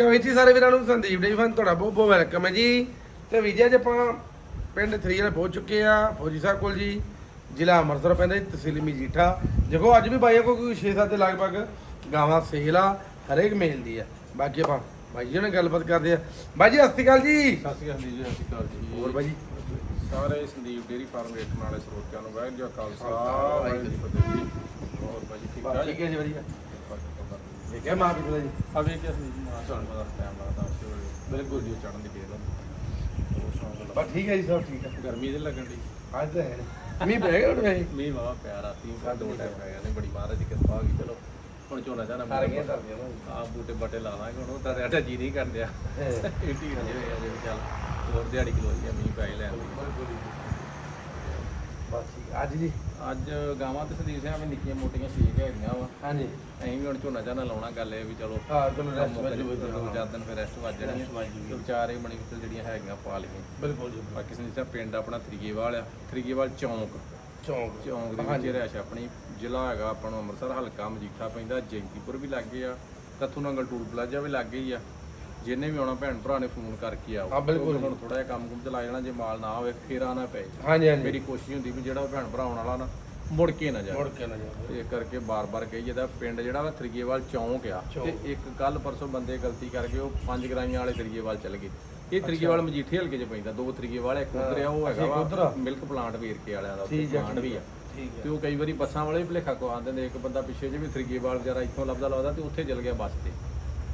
ਵੀਰ ਜੀ ਸਾਰੇ ਵੀਰਾਂ ਨੂੰ ਸੰਦੀਪ ਡੇ ਫਨ ਤੁਹਾਡਾ ਬਹੁਤ ਬਹੁਤ ਵੈਲਕਮ ਹੈ ਜੀ। ਤੇ ਵੀਜੇ ਅੱਜ ਆਪਾਂ ਪਿੰਡ ਥਰੀਆ ਪਹੁੰਚ ਚੁੱਕੇ ਆ ਫੌਜੀ ਸਾਹਿਬ ਕੋਲ ਜੀ ਜ਼ਿਲ੍ਹਾ ਅੰਮ੍ਰਿਤਸਰ ਪੈਂਦਾ ਜੀ ਤਹਿਸੀਲ ਮਜੀਠਾ। ਦੇਖੋ ਅੱਜ ਵੀ ਬਾਈਆਂ ਕੋਲ ਕੋਈ 6-7 ਦੇ ਲਗਭਗ ਗਾਵਾਂ ਸੇਲ ਆ ਹਰੇਕ ਮੇਲ ਦੀ ਆ। ਬਾਕੀ ਆਪਾਂ ਬਾਈ ਜੀ ਨਾਲ ਗੱਲਬਾਤ ਕਰਦੇ ਆ ਬਾਈ ਜੀ ਸਤਿ ਸ਼੍ਰੀ ਅਕਾਲ ਜੀ। ਸਤਿ ਸ਼੍ਰੀ ਅਕਾਲ ਜੀ ਸਤਿ ਸ਼੍ਰੀ ਅਕਾਲ ਜੀ। ਹੋਰ ਬਾਈ ਜੀ? ਸਾਰੇ ਸੰਦੀਪ ਡੇਰੀ ਫਾਰਮ ਵੇਖਣ ਵਾਲੇ ਸਰੋਤਿਆਂ ਨੂੰ ਵਾਹਿਗੁਰੂ ਜੀ ਕਾ ਖਾਲਸਾ ਖਾਲਸਾ, ਵਾਹਿਗੁਰੂ ਜੀ ਕੀ ਫਤਿਹ ਜੀ। ਹੋਰ ਠੀਕ ਠਾਕ? ਠੀਕ ਹੈ ਜੀ ਵਧੀਆ? ਇਹ ਕਿਹਾ ਮਾਂ ਪਿਤਾ ਜੀ। ਆ ਵੇਖ ਕੇ ਸੰਦੀਪ ਜੀ ਮਾਂ ਤੁਹਾਨੂੰ ਪਤਾ ਟਾਈਮ ਲੱਗਦਾ ਉਸੇ ਵੇਲੇ ਬਿਲਕੁਲ ਜੀ ਚੜਨ ਦੀ ਸੁਣਾਓ ਬਸ ਠੀਕ ਹੈ ਜੀ ਸਭ ਠੀਕ ਹੈ। ਗਰਮੀ ਦੇ ਲੱਗਣ ਦੀ ਅੱਜ ਤਾਂ ਹੈ ਮੀਂਹ ਪੈ ਗਿਆ ਉਰੇ ਮੀਂਹ ਵਾਵਾ ਪਿਆ ਰਾਤੀ ਦੋ ਟਾਈਮ ਪੈ ਗਿਆ ਨੇ ਬੜੀ ਮਹਾਰਾਜ ਦੀ ਕਿਰਪਾ ਹੋ ਗਈ ਚਲੋ। ਹੁਣ ਝੋਨਾ ਜਾਣਾ ਕਰ ਗਏ ਸਰਦੀਆਂ ਨੂੰ ਆ ਬੂਟੇ ਬਾਟੇ ਲਾਵਾਂਗੇ ਹੁਣ ਉਹ ਤਾਂ ਰੇਟਾ ਜੀ ਨਹੀਂ ਕਰਨ ਡਿਆ ਇੰਟੀ ਹਜੇ ਹੋਇਆ ਜੇ ਚੱਲ। ਹੋਰ ਦਿਹਾੜੀ ਕਿਲੋਈ ਆ ਮੀਂਹ ਪੈ ਲੈਣ ਦੀ। ਬਸ ਠੀਕ। ਅੱਜ ਜੀ? ਅੱਜ ਗਾਵਾਂ ਤੇ ਸੰਦੀਪ ਸਿੰਘ ਵੀ ਨਿੱਕੀਆਂ ਮੋਟੀਆਂ ਸੀਕ ਹੈਗੀਆਂ ਵਾ। ਹਾਂਜੀ। ਅਸੀਂ ਵੀ ਹੁਣ ਝੋਨਾ ਝਾਨਾ ਲਾਉਣਾ ਗੱਲ ਇਹ ਵੀ ਚਲੋ। ਹਾਂ ਚਲੋ ਰੈਸਟ ਕੰਮ ਵਿੱਚ ਕਰੀਏ, ਦੋ ਚਾਰ ਦਿਨ ਫਿਰ ਰੈਸਟ ਵੱਜ ਜਾਣੀ Rest ਵੱਜ ਜੂਗੀ। ਤੇ ਵਿਚਾਰੇ ਬਣੀ ਕਿਤੇ ਜਿਹੜੀਆਂ ਹੈਗੀਆਂ ਪਾ ਲਈਆਂ ਬਿਲਕੁਲ ਜੀ ਬਾਕੀ ਸੰਦੀਪ ਸਿੰਘ ਪਿੰਡ ਆਪਣਾ ਆ। ਚੌਂਕ। ਚੌਂਕ। ਚੌਂਕ ਦੇ ਵਿੱਚ ਆਪਣੀ ਜ਼ਿਲ੍ਹਾ ਹੈਗਾ ਆਪਾਂ ਨੂੰ ਅੰਮ੍ਰਿਤਸਰ ਹਲਕਾ ਮਜੀਠਾ ਪੈਂਦਾ ਜੈਂਤੀਪੁਰ ਵੀ ਲੱਗੇ ਆ। ਕੱਥੂ ਨੰਗਲ ਟੂਲ ਪਲਾਜ਼ਾ ਵੀ ਲੱਗੇ ਹੀ ਆ। ਜਿਹਨੇ ਵੀ ਆਉਣਾ ਭੈਣ ਭਰਾ ਨੇ ਫੋਨ ਕਰਕੇ ਆਓ। ਹਾਂ, ਬਿਲਕੁਲ। ਕਿਉਂਕਿ ਹੁਣ ਥੋੜਾ ਜਿਹਾ ਕੰਮ ਕੁਮ ਚਲਾ ਜਾਣਾ ਜੇ ਮਾਲ ਨਾ ਹੋਵੇ ਫੇਰ ਆਣਾ ਪਏ। ਹਾਂਜੀ ਹਾਂਜੀ। ਮੇਰੀ ਕੋਸ਼ਿਸ਼ ਹੁੰਦੀ ਵੀ ਜਿਹੜਾ ਭੈਣ ਭਰਾ ਆਉਣ ਵਾਲਾ ਨਾ ਮੁੜ ਕੇ ਨਾ ਜਾਵੇ। ਮੁੜ ਕੇ ਨਾ ਜਾਓ ਤੇ ਇਹ ਕਰਕੇ ਬਾਰ-ਬਾਰ ਕਹੀ ਜਾਂਦਾ ਪਿੰਡ ਜਿਹੜਾ ਵਾ ਤ੍ਰਿਗੇਵਾਲ ਚੌਂਕ ਆ। ਤੇ ਇੱਕ ਕੱਲ ਪਰਸੋਂ ਬੰਦੇ ਗਲਤੀ ਕਰਕੇ ਉਹ ਪੰਜ ਗਰਾਈਆਂ ਵਾਲੇ ਤ੍ਰਿਗੇਵਾਲ ਚਲ ਗਏ। ਇਹ ਤ੍ਰਿਗੇਵਾਲ ਮਜੀਠੇ ਹਲਕੇ 'ਚ ਪੈਂਦਾ ਦੋ ਤ੍ਰਿਗੇਵਾਲ ਇੱਕ ਉਧਰ ਆ ਉਹ ਹੈਗਾ। ਵਾ ਮਿਲਕ ਪਲਾਂਟ ਵੇਰਕੇ ਵਾਲਿਆਂ ਦਾ ਉੱਥੇ ਪਲਾਂਟ ਵੀ ਆ। ਠੀਕ ਤੇ ਉਹ ਕਈ ਵਾਰੀ ਬੱਸਾਂ ਵਾਲੇ ਵੀ ਭੁਲੇਖਾ ਕੋ ਆਉਂਦੇ ਨੇ ਇੱਕ ਬੰਦਾ ਪਿੱਛੇ ਜੇ ਵੀ ਤ੍ਰਿਗੇਵਾਲ ਵਿਚਾਰਾ ਇੱਥੋਂ ਲੱਭਦਾ ਲੱਭਦਾ ਤੇ ਉੱਥੇ ਚਲ ਗਿਆ ਬੱਸ ਤੇ।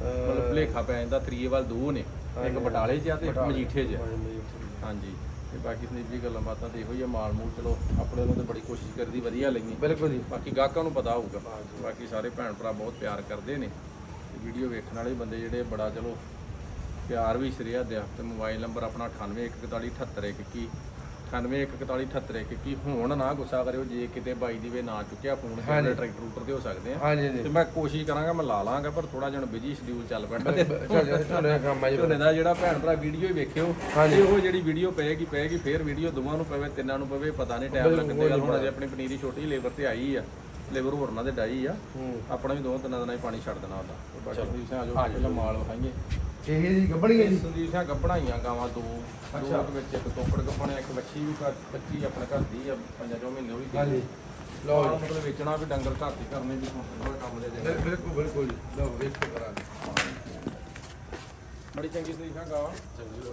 ਮਤਲਬ ਭੁਲੇਖਾ ਪੈ ਜਾਂਦਾ ਤ੍ਰਿਗੇਵਾਲ ਦੋ ਨੇ ਇੱਕ। ਬਟਾਲੇ 'ਚ ਆ ਤੇ ਇੱਕ। ਮਜੀਠੇ 'ਚ ਹਾਂਜੀ। ਤੇ ਬਾਕੀ ਸੰਦੀਪ ਜੀ ਗੱਲਾਂ ਬਾਤਾਂ ਤੇ ਇਹੋ ਹੀ ਆ ਮਾਲ ਮੂਲ ਚਲੋ ਆਪਣੇ ਵੱਲੋਂ ਤੇ ਬੜੀ ਕੋਸ਼ਿਸ਼ ਕਰਦੀ ਵਧੀਆ ਲਈਏ ਬਿਲਕੁਲ ਜੀ ਬਾਕੀ ਗਾਹਕਾਂ ਨੂੰ ਪਤਾ ਹੋਊਗਾ ਬਾਕੀ ਸਾਰੇ ਭੈਣ ਭਰਾ ਬਹੁਤ ਪਿਆਰ ਕਰਦੇ ਨੇ ਵੀਡੀਓ ਵੇਖਣ ਵਾਲੇ ਬੰਦੇ ਜਿਹੜੇ ਬੜਾ ਚਲੋ ਪਿਆਰ ਵੀ ਸ਼ਰੀਆ ਦਿਆ ਤੇ ਮੋਬਾਈਲ ਨੰਬਰ ਆਪਣਾ 9814478121 9814478121 ਹੁਣ ਨਾ ਗੁੱਸਾ ਕਰਿਓ ਜੇ ਕਿਤੇ ਬਾਈ ਦੀ ਵੇ ਨਾ ਚੁੱਕਿਆ ਫੋਨ ਤੇ ਹਾਂਜੀ। ਟਰੈਕਟਰ ਉੱਪਰ ਤੇ ਹੋ ਸਕਦੇ ਆ। ਹਾਂਜੀ ਤੇ ਜੀ ਮੈਂ ਕੋਸ਼ਿਸ਼ ਕਰਾਂਗਾ ਮੈਂ ਲਾ ਲਾਂਗਾ ਪਰ ਥੋੜਾ ਜਿਹਾ ਬਿਜ਼ੀ ਸ਼ਡਿਊਲ ਚੱਲ ਪੈਣਾ ਤੇ ਚੱਲ ਚੱਲ ਕੰਮ ਆ ਜੀ। ਝੋਨੇ ਦਾ ਜਿਹੜਾ ਭੈਣ ਭਰਾ ਵੀਡੀਓ ਹੀ ਵੇਖਿਓ ਹਾਂਜੀ। ਤੇ ਉਹ ਜਿਹੜੀ ਵੀਡੀਓ ਪਏਗੀ ਪਏਗੀ ਫੇਰ ਵੀਡੀਓ ਦੋਵਾਂ ਨੂੰ ਪਵੇ ਤਿੰਨਾਂ ਨੂੰ ਪਵੇ ਪਤਾ ਨਹੀਂ ਟਾਈਮ ਲੱਗਦੇ ਗੱਲ ਹੁਣ ਅਜੇ ਆਪਣੀ ਪਨੀਰੀ ਛੋਟੀ ਲੇਬਰ ਤੇ ਆਈ ਆ ਲੇਬਰ ਹੋਰਨਾਂ ਦੇ ਡਾਈ ਆ। ਹੂੰ। ਆਪਣਾ ਵੀ ਦੋ ਤਿੰਨਾਂ ਦਿਨਾਂ ਹੀ ਪਾਣੀ ਛੱਡ ਦੇਣਾ ਉਹਦਾ। ਤੇ ਬਾਕੀ ਸੰਦੀਪ ਸਿੰਘ ਆਜੋ ਪਹਿਲਾਂ ਮਾਲ ਵਿਖਾਈਏ। ਇਹ ਜੀ ਗੱਬਣੀ ਹੈ ਜੀ। ਸੰਦੀਪ ਸਿੰਘ ਗੱਪਣਾਈਆਂ ਗਾਵਾਂ ਦੋ। ਅੱਛਾ। ਦੇ ਵਿੱਚ ਇੱਕ ਤੋਕੜ ਗੱਪਣ ਇੱਕ ਬੱਚੀ ਵੀ ਘਰ ਬੱਚੀ ਆਪਣੇ ਘਰ ਦੀ ਆ ਪੰਜਾਂ ਚੋਂ ਮਹੀਨੇ ਹੋਈ ਹਾਂਜੀ। ਲੋ ਲਓ ਮਤਲਬ ਵੇਚਣਾ ਵੀ ਡੰਗਰ ਘਰ ਦੀ ਕਰਨੇ ਵੀ ਕੰਮ ਦੇ ਦੇ ਜੀ ਬਿਲਕੁਲ ਬਿਲਕੁਲ ਜੀ। ਲਓ ਵੇਖੋ ਕਰਾਂਗੇ ਬੜੀ ਚੰਗੀ ਸੰਦੀਪ ਸਿੰਘ ਗਾਵਾਂ।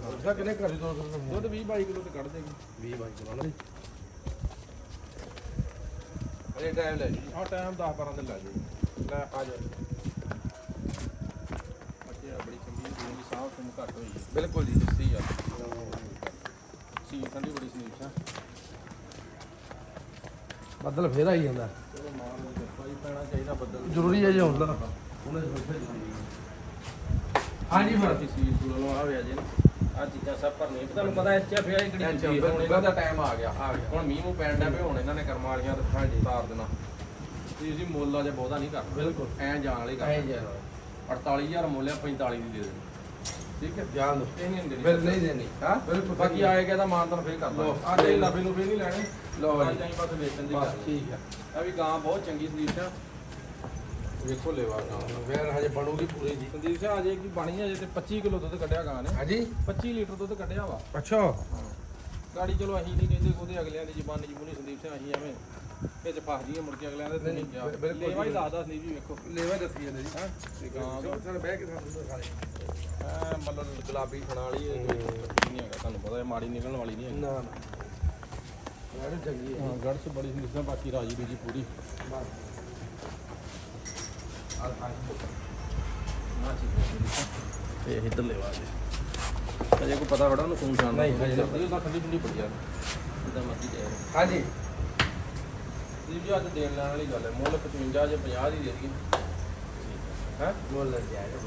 ਉਹਦਾ ਕਿੰਨੇ ਕਰ ਦੋ ਦੁੱਧ 20 22 ਕਿਲੋ ਤੇ ਕੱਢ ਦੇਗੀ। 20 ਬਾਈ ਕਿਲੋ ਨਾ ਜੀ? ਅਰੇ ਟਾਈਮ ਲੈ ਜੀ। ਆ ਟਾਈਮ 10 12 ਦਿਨ ਲੱਗ ਜਾਊ ਲੈ ਆ ਜਾ ਬੱਚੇ ਆ ਬੜੀ ਚੰਗੀ ਦੀ ਸਾਹ ਤੋਂ ਘੱਟ ਹੋਈ ਹੈ। ਬਿਲਕੁਲ ਜੀ ਸੀ ਆ। ਸੀ ਠੰਡੀ ਬੜੀ ਸਨੀਪ ਸਾ ਬੱਦਲ ਫੇਰ ਆਈ ਜਾਂਦਾ। ਚਲੋ ਮਾਰ ਨੂੰ ਕਿਰਪਾ ਹੀ ਪੈਣਾ ਚਾਹੀਦਾ ਬੱਦਲ। ਜ਼ਰੂਰੀ ਹੈ ਜੀ ਤਾਂ। ਉਹਨੇ ਸੋਚਿਆ ਜ਼ਰੂਰੀ ਹਾਂਜੀ ਫਿਰ। ਬਾਕੀ ਸੀ ਸੂਲ ਆ ਹੋਇਆ ਜੇ ਆ ਚੀਜ਼ਾਂ ਸਭ ਭਰਨੀਆਂ। ਤੁਹਾਨੂੰ ਪਤਾ ਐ ਚਾ ਫੇਰ ਕਿਹੜੀ ਚੀਜ਼ ਹੁਣ। ਇਹਨਾਂ ਦਾ ਟਾਈਮ ਆ ਗਿਆ ਆ ਗਿਆ। ਹੁਣ ਮੀਂਹ ਮੂੰਹ ਪੈਣ ਦਾ ਹੁਣ ਇਹਨਾਂ ਨੇ ਕਰਮ ਵਾਲੀਆਂ ਹਾਂਜੀ ਤਾਰ ਦੇਣਾ। ਤੇ ਅਸੀਂ ਮੁੱਲ ਅਜੇ ਬਹੁਤਾ ਨਹੀਂ ਕਰਨਾ। ਬਿਲਕੁਲ। ਐ ਜਾਣ ਵਾਲੀ ਐ ਕਰ ਜੀ 48000 ਮੁੱਲ ਆ 45 ਦੀ ਦੇ ਦੇਣੀ। ਠੀਕ ਹੈ। ਜਾਨ ਦੋ ਇਹ ਨਹੀਂ ਹੁੰਦੀ। ਫਿਰ ਨਹੀਂ ਦੇਣੀ ਹਾਂ? ਬਿਲਕੁਲ ਬਾਕੀ ਆਏਗਾ ਤਾਂ ਮਾਨਤਨ ਫੇਰ ਕਰ ਲਓ। ਆ ਤੇ ਨਫੇ ਨੂੰ ਫੇਰ ਨਹੀਂ ਲੈਣੇ। ਲਓ ਜੀ। ਬਸ ਵੇਚਣ ਦੀ ਗੱਲ ਠੀਕ ਹੈ। ਆ ਵੀ ਗਾਂ ਬਹੁਤ ਚੰਗੀ ਸੰਦੀਪ ਸਿੰਘ ਵੇਖੋ ਲੈਵਾ ਗਾਂ ਫੇਰ ਹਜੇ ਬਣੂਗੀ ਪੂਰੀ ਜੀ। ਸੰਦੀਪ ਸਿੰਘ ਅਜੇ ਕੀ ਬਣੀ ਅਜੇ ਤੇ 25 ਕਿਲੋ ਦੁੱਧ ਕੱਢਿਆ ਗਾਂ ਨੇ। ਹਾਂਜੀ? 25 ਲੀਟਰ ਦੁੱਧ ਕੱਢਿਆ ਵਾ। ਅੱਛਾ। ਗਾੜੀ ਚਲੋ ਅਸੀਂ ਨਹੀਂ ਕਹਿੰਦੇ ਉਹਦੇ ਅਗਲਿਆਂ ਦੀ ਜ਼ਬਾਨੀ ਜਬੂਨੀ ਸੰਦੀਪ ਸਿੰਘ ਅਸੀਂ ਐਵੇਂ ਵਿੱਚ ਫਸ ਜੀਏ ਮੁੜ ਕੇ ਅਗਲਿਆਂ ਦੇ ਤੇ ਨਹੀਂ ਬਿਲਕੁਲ ਲੈਵਾ ਹੀ ਜੀ। ਦੱਸਦਾ ਸੰਦੀਪ ਜੀ ਵੇਖੋ। ਲੈਵਾ ਦੱਸੀ ਜਾਂਦੇ ਜੀ। ਹਾਂ। ਤੇ ਗਾਂ ਚਲੋ ਬਹਿ ਕੇ ਸਾਨੂੰ ਖਾ ਲੈ ਐ ਮਤਲਬ ਗੁਲਾਬੀ ਖਾਣ ਵਾਲੀ ਇਹ ਨਹੀਂ ਹੈਗਾ ਤੁਹਾਨੂੰ ਪਤਾ ਇਹ ਮਾੜੀ ਨਿਕਲਣ ਵਾਲੀ ਨਹੀਂ ਹੈਗੀ। ਨਾ ਨਾ। ਯਾਰ ਚੰਗੀ ਹੈ। ਹਾਂ ਗੜਸ ਬੜੀ ਸਿੰਘ ਬਾਕੀ ਰਾਜੀ ਰੂਜੀ ਪੂਰੀ। ਤੇ ਇੱਧਰ ਲੈਵਾ ਜੀ। ਅਜੇ ਕੋ ਪਤਾ ਥੋੜਾ ਉਹਨੂੰ ਫੋਨ ਜਾਣਦਾ ਨਹੀਂ, ਹਜੇ ਇਹ ਤਾਂ ਠੰਡੀ ਠੰਡੀ ਪੜੀ ਯਾਰ ਜਿੱਦਾਂ ਮਰਜ਼ੀ ਦੇ ਹਾਂਜੀ। ਜੀ ਜੀ ਅੱਜ ਦੇਣ ਲੈਣ ਵਾਲੀ ਗੱਲ ਹੈ। ਮੁੱਲ 55 ਜੇ 50 ਦੀ ਦੇ ਦਈਏ। ਹੈ? ਬੋਲ ਲੈ ਜਾਏਗਾ